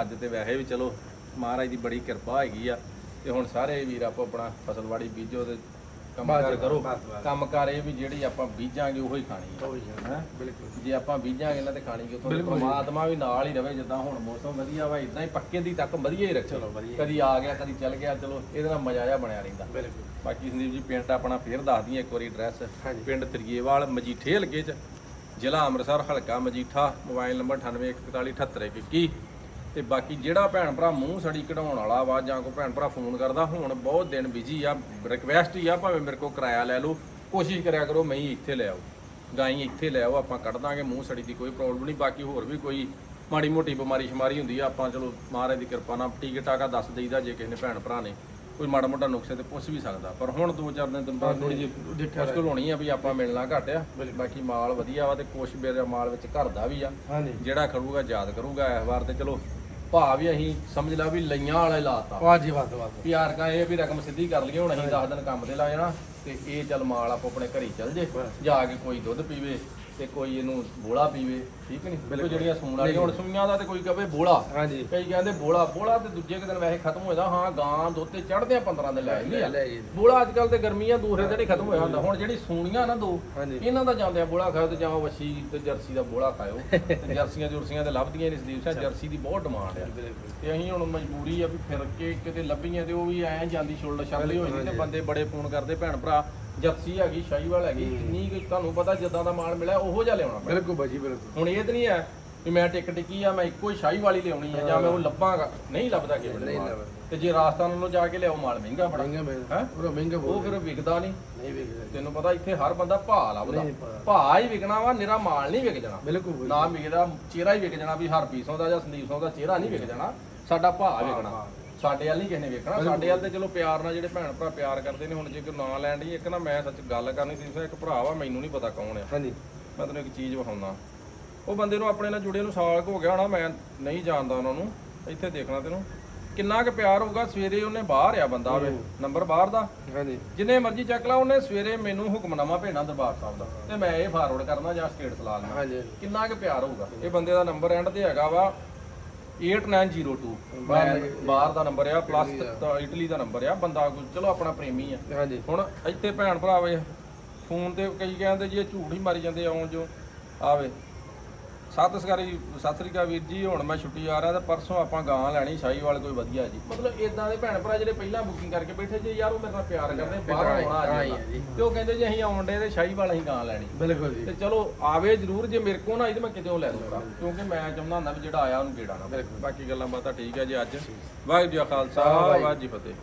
ਅੱਜ ਤੇ ਵੈਸੇ ਵੀ ਚਲੋ ਮਹਾਰਾਜ ਦੀ ਬੜੀ ਕਿਰਪਾ ਹੈਗੀ ਆ ਤੇ ਹੁਣ ਸਾਰੇ ਵੀਰ ਆਪੋ ਆਪਣਾ ਫਸਲਵਾੜੀ ਬੀਜੋ ਤੇ ਕੰਮ ਬਸ, ਕਾਰ ਕਰੋ ਬਸ, ਬਸ। ਕੰਮ ਕਾਰ ਇਹ ਵੀ ਜਿਹੜੀ ਆਪਾਂ ਬੀਜਾਂਗੇ ਉਹੀ ਖਾਣੀ ਆ ਹੈ? ਬਿਲਕੁਲ ਜੇ ਆਪਾਂ ਬੀਜਾਂਗੇ ਨਾ ਤੇ ਖਾਣੀ ਕਿਉਂ। ਪਰਮਾਤਮਾ ਵੀ ਨਾਲ ਹੀ ਰਵੇ ਜਿੱਦਾਂ ਹੁਣ ਮੌਸਮ ਵਧੀਆ ਵਾ ਇਦਾਂ ਹੀ ਪੱਕੇ ਦੀ ਤੱਕ ਵਧੀਆ ਹੀ ਰੱਖੇ। ਕਦੀ ਆ ਗਿਆ ਕਦੀ ਚੱਲ ਗਿਆ ਚਲੋ ਇਹਦੇ ਨਾਲ ਮਜ਼ਾ ਜਿਹਾ ਬਣਿਆ ਰਹਿੰਦਾ ਬਿਲਕੁਲ ਬਾਕੀ ਸੰਦੀਪ ਜੀ ਪਿੰਡ ਆਪਣਾ ਫੇਰ ਦੱਸ ਦਈਏ ਇੱਕ ਵਾਰੀ ਐਡਰੈਸ। ਪਿੰਡ ਤਰੀਏਵਾਲ ਮਜੀਠੇ ਹਲਕੇ ਚ ਜ਼ਿਲ੍ਹਾ ਅੰਮ੍ਰਿਤਸਰ, ਹਲਕਾ ਮਜੀਠਾ, ਮੋਬਾਈਲ ਨੰਬਰ 9814478721 ਤੇ ਬਾਕੀ ਜਿਹੜਾ ਭੈਣ ਭਰਾ ਮੂੰਹ ਸੜੀ ਕਢਾਉਣ ਵਾਲਾ ਵਾ ਜਾਂ ਕੋਈ ਭੈਣ ਭਰਾ ਫੋਨ ਕਰਦਾ, ਹੁਣ ਬਹੁਤ ਦਿਨ ਬਿਜ਼ੀ ਆ ਰਿਕਵੈਸਟ ਹੀ ਆ, ਭਾਵੇਂ ਮੇਰੇ ਕੋਲ ਕਿਰਾਇਆ ਲੈ ਲਓ, ਕੋਸ਼ਿਸ਼ ਕਰਿਆ ਕਰੋ ਮੈਂ ਇੱਥੇ ਲੈ ਆਓ ਗਾਈ ਇੱਥੇ ਲੈ ਆਓ, ਆਪਾਂ ਕੱਢ ਦਾਂਗੇ, ਮੂੰਹ ਸੜੀ ਦੀ ਕੋਈ ਪ੍ਰੋਬਲਮ ਨਹੀਂ। ਬਾਕੀ ਹੋਰ ਵੀ ਕੋਈ ਮਾੜੀ ਮੋਟੀ ਬਿਮਾਰੀ ਸ਼ਮਾਰੀ ਹੁੰਦੀ ਆ, ਆਪਾਂ ਚਲੋ ਮਹਾਰਾਜ ਦੀ ਕਿਰਪਾ ਨਾਲ ਟੀਕੇ ਟਾਕਾ ਦੱਸ ਦੇਈਦਾ ਜੇ ਕਿਸੇ ਨੇ ਭੈਣ ਭਰਾ ਨੇ। ਕੋਈ ਮਾੜਾ ਮੋਟਾ ਨੁਕਸੇ ਤੇ ਪੁੱਛ ਵੀ ਸਕਦਾ। ਪਰ ਹੁਣ ਦੋ ਚਾਰ ਦਿਨ ਤੋਂ ਬਾਅਦ ਥੋੜੀ ਜਿਹੀ ਦੇਖਿਆ ਮੁਸ਼ਕਲ ਹੋਣੀ ਆ ਵੀ ਆਪਾਂ ਮਿਲਣਾ ਘੱਟ ਆ। ਬਾਕੀ ਮਾਲ ਵਧੀਆ ਵਾ ਤੇ ਕੁਛ ਮੇਰਾ ਮਾਲ ਵਿੱਚ ਘਰ ਦਾ ਵੀ ਆ। ਜਿਹੜਾ ਖੜੂਗਾ ਯਾਦ ਕਰੂਗਾ ਇਸ ਵਾਰ ਤੇ। ਚਲੋ ਭਾ ਵੀ ਅਸੀਂ ਸਮਝ ਲਾ ਵੀ ਲਈਆਂ ਵਾਲੇ ਲਾਤਾ। ਵਾਹ ਜੀ ਵਾਹ ਵਾਹ ਵੀ ਯਾਰ ਕਾ ਇਹ ਵੀ ਰਕਮ ਸਿੱਧੀ ਕਰ ਲਈਏ ਹੁਣ ਅਸੀਂ 10 ਦਿਨ ਕੰਮ ਤੇ ਲਾ ਜਾਣਾ। ਤੇ ਇਹ ਚੱਲ ਮਾਲ ਆਪੋ ਆਪਣੇ ਘਰੀ ਚੱਲ ਜੇ। ਜਾ ਕੇ ਕੋਈ ਦੁੱਧ ਪੀਵੇ। ਤੇ ਕੋਈ ਇਹਨੂੰ ਬੋਲਾ ਪੀਵੇ ਠੀਕ ਨਹੀਂ? ਕੋਈ ਜਿਹੜੀਆਂ ਸੂਣ ਵਾਲੀਆਂ ਹੁਣ ਸੂਈਆਂ ਦਾ ਤੇ ਕੋਈ ਕਵੇ ਬੋਲਾ। ਹਾਂਜੀ। ਕਈ ਕਹਿੰਦੇ ਬੋਲਾ ਬੋਲਾ ਤੇ ਦੂਜੇ ਦਿਨ ਵੈਸੇ ਖਤਮ ਹੋ ਜਾਂਦਾ। ਹਾਂ ਗਾਂ ਦੁੱਧ ਤੇ ਚੜਦੇ ਆ 15 ਦਿਨ ਲੈ ਜਾਂਦੇ ਆ। ਬੋਲਾ ਅੱਜ ਕੱਲ ਤੇ ਗਰਮੀਆਂ ਦੂਸਰੇ ਦਿਨ ਹੀ ਖਤਮ ਹੋਇਆ ਹੁੰਦਾ। ਹੁਣ ਜਿਹੜੀ ਸੂਣੀਆਂ ਨਾ ਦੋ ਇਹਨਾਂ ਦਾ ਜਾਂਦੇ ਆ ਬੋਲਾ ਖਾਓ ਤੇ ਜਾਂ ਵੱਛੀ ਤੇ ਜਰਸੀ ਦਾ ਬੋਲਾ ਖਾਓ। ਤੇ ਜਰਸੀਆਂ ਜੁਰਸੀਆਂ ਤੇ ਲੱਭਦੀਆਂ ਨਹੀਂ ਸੰਦੀਪ ਸਿੰਘ ਜਰਸੀ ਦੀ ਬਹੁਤ ਡਿਮਾਂਡ ਆ। ਬਿਲਕੁਲ। ਤੇ ਅਸੀਂ ਹੁਣ ਮਜਬੂਰੀ ਆ ਵੀ ਫਿਰ ਕੇ ਕਿਤੇ ਲੱਭੀਆਂ ਤੇ ਉਹ ਵੀ ਐ ਜਾਂਦੀ ਛੁੱਲ ਛੱਲੀ ਹੋਈ ਤੇ ਬੰਦੇ ਬੜੇ ਫੋਨ ਕਰਦੇ ਭੈਣ ਭਰਾ ਜਰਸੀ ਹੈਗੀ ਸ਼ਾਹੀਵਾਲ ਹੈਗੀ ਇੰਨੀ ਕੁ ਤੁਹਾਨੂੰ ਪਤਾ ਜਿੱਦਾਂ ਦਾ ਮਾਲ ਮਿਲਿਆ ਉਹੋ ਜਿਹਾ ਲਿਆਉਣਾ ਪੈਣਾ ਬਿਲਕੁਲ ਬਾਜੀ ਬਿਲਕੁਲ। ਹੁਣ ਇਹ ਤਾਂ ਨਹੀਂ ਹੈ ਵੀ ਮੈਂ ਟਿਕ ਟਿੱਕੀ ਆ ਮੈਂ ਇੱਕੋ ਹੀ ਸ਼ਾਹੀ ਵਾਲੀ ਲਿਆਉਣੀ ਆ ਜਾਂ ਮੈਂ ਉਹ ਲੱਭਾਂਗਾ। ਨਹੀਂ ਲੱਭਦਾ ਕਿ ਨਹੀਂ ਲੱਭਦਾ। ਤੇ ਜੇ ਰਾਜਸਥਾਨ ਵੱਲੋਂ ਜਾ ਕੇ ਲਿਆਓ ਮਾਲ ਮਹਿੰਗਾ ਬੜਾ। ਮਹਿੰਗਾ ਹੈਂ? ਮੈਂ ਪੂਰਾ ਮਹਿੰਗਾ ਉਹ ਫਿਰ ਵਿਕਦਾ ਨਹੀਂ। ਨਹੀਂ ਵੇਖਦਾ ਤੈਨੂੰ ਪਤਾ ਇੱਥੇ ਹਰ ਬੰਦਾ ਭਾਅ ਲੱਭਦਾ। ਨਹੀਂ ਭਾਅ। ਭਾਅ ਹੀ ਵਿਕਣਾ ਵਾ ਨਿਰਾ ਮਾਲ ਨਹੀਂ ਵਿਕ ਜਾਣਾ। ਬਿਲਕੁਲ। ਨਾ ਮੇਰਾ ਚਿਹਰਾ ਹੀ ਵਿਕ ਜਾਣਾ ਵੀ ਹਰਪੀਸੋਂ ਦਾ ਜਾਂ ਸੰਦੀਪ ਸੋਂ ਦਾ ਚਿਹਰਾ ਨਹੀਂ ਵਿਕ ਜਾਣਾ। ਸਾਡਾ ਭਾਅ ਵਿਕਣਾ। ਸਾਡੇ ਵੱਲ ਨਹੀਂ ਕਿਸੇ ਨੇ ਵੇਖਣਾ। ਸਾਡੇ ਵੱਲ ਤੇ ਚਲੋ ਪਿਆਰ ਨਾਲ ਜਿਹੜੇ ਭੈਣ ਭਰਾ ਪਿਆਰ ਕਰਦੇ ਨੇ ਹੁਣ ਜੇ ਕੋਈ ਨਾਂ ਲੈਣ ਦੀ ਇੱਕ ਨਾ ਮੈਂ ਸੱਚ ਗੱਲ ਕਰਨੀ ਸੀ ਇੱਕ ਭਰਾ ਵਾ ਮੈਨੂੰ ਨਹੀਂ ਪਤਾ ਕੌਣ ਆ। ਹਾਂਜੀ। ਮੈਂ ਤੈਨੂੰ ਇੱਕ ਚੀਜ਼ ਵਿਖਾਉਣਾ। ਉਹ ਬੰਦੇ ਨੂੰ ਆਪਣੇ ਨਾਲ ਜੁੜੇ ਨੂੰ ਸਾਲ ਹੋ ਗਿਆ ਹੋਣਾ ਮੈਂ ਨਹੀਂ ਜਾਣਦਾ ਉਹਨਾਂ ਨੂੰ। ਇੱਥੇ ਦੇਖਣਾ ਤੈਨੂੰ। ਕਿੰਨਾ ਕੁ ਪਿਆਰ ਹੋਊਗਾ ਸਵੇਰੇ ਉਹਨੇ ਬਾਹਰ ਆ ਬੰਦਾ ਵੇ ਨੰਬਰ ਬਾਹਰ ਦਾ। ਹਾਂਜੀ। ਜਿੰਨੇ ਮਰਜ਼ੀ ਚੱਕ ਲਾ ਉਹਨੇ ਸਵੇਰੇ ਮੈਨੂੰ ਹੁਕਮਨਾਮਾ ਭੇਜਣਾ ਦਰਬਾਰ ਸਾਹਿਬ ਦਾ। ਤੇ ਮੈਂ ਇਹ ਫਾਰਵਰਡ ਕਰਨਾ ਜਾਂ ਸਟੇਟ ਸਲਾਲ ਨਾਲ ਹਾਂਜੀ। ਕਿੰਨਾ ਕੁ ਪਿਆਰ ਹੋਊਗਾ। ਇਹ ਬੰਦੇ ਦਾ ਨੰਬਰ ਐਂਡ ਤੇ ਹੈਗਾ ਵਾ। 8902 ਬਾਹਰ ਦਾ ਨੰਬਰ ਆ ਪਲੱਸ ਇਟਲੀ ਦਾ। ਨੰਬਰ ਆ। ਬੰਦਾ ਕੋਈ- ਚਲੋ ਆਪਣਾ ਪ੍ਰੇਮੀ ਆ। ਹਾਂਜੀ। ਹੁਣ ਇੱਥੇ ਭੈਣ ਭਰਾ ਵੇ ਫੋਨ ਤੇ ਕਈ ਕਹਿੰਦੇ ਜੀ ਇਹ ਝੂਠ ਹੀ ਮਾਰੀ ਜਾਂਦੇ ਆਉਂ ਜੋ। ਆਵੇ। ਸਤਿ ਸ੍ਰੀ ਸਤਿ ਸ੍ਰੀ ਅਕਾਲ ਵੀਰ ਜੀ ਹੁਣ ਮੈਂ ਛੁੱਟੀ ਆ ਰਿਹਾ ਤੇ ਪਰਸੋਂ ਆਪਾਂ ਗਾਂ ਲੈਣੀ ਸ਼ਾਹੀਵਾਲ ਕੋਈ ਵਧੀਆ ਜੀ। ਮਤਲਬ ਇਦਾਂ ਦੇ ਭੈਣ ਭਰਾ ਜਿਹੜੇ ਪਹਿਲਾਂ ਬੁਕਿੰਗ ਕਰਕੇ ਬੈਠੇ ਜੇ ਯਾਰ ਉਹ ਮੇਰੇ ਨਾਲ ਪਿਆਰ ਕਰਦੇ ਬਾਹਰ ਆਉਣਾ ਆ ਜੀ। ਤੇ ਉਹ ਕਹਿੰਦੇ ਜੀ ਅਸੀਂ ਆਉਣ ਡੇ ਤੇ ਸ਼ਾਹੀਵਾਲ ਅਸੀਂ ਗਾਂ ਲੈਣੀ। ਬਿਲਕੁਲ ਜੀ। ਤੇ ਚਲੋ ਆਵੇ ਜ਼ਰੂਰ ਜੇ ਮੇਰੇ ਕੋਲ ਨਾ ਆਈ ਤੇ ਮੈਂ ਕਿਤੇ ਲੈ ਲੂੰਗਾ। ਕਿਉਂਕਿ ਮੈਂ ਚਾਹੁੰਦਾ ਹੁੰਦਾ ਵੀ ਜਿਹੜਾ ਆਇਆ ਉਹਨੂੰ ਗੇੜਾ ਨਾ। ਬਾਕੀ ਗੱਲਾਂ ਬਾਤਾਂ ਠੀਕ ਹੈ ਜੀ ਅੱਜ। ਵਾਹਿਗੁਰੂ ਜੀ ਖਾਲਸਾ ਵਾਹਿਗੁਰੂ ਜੀ ਫਤਿਹ।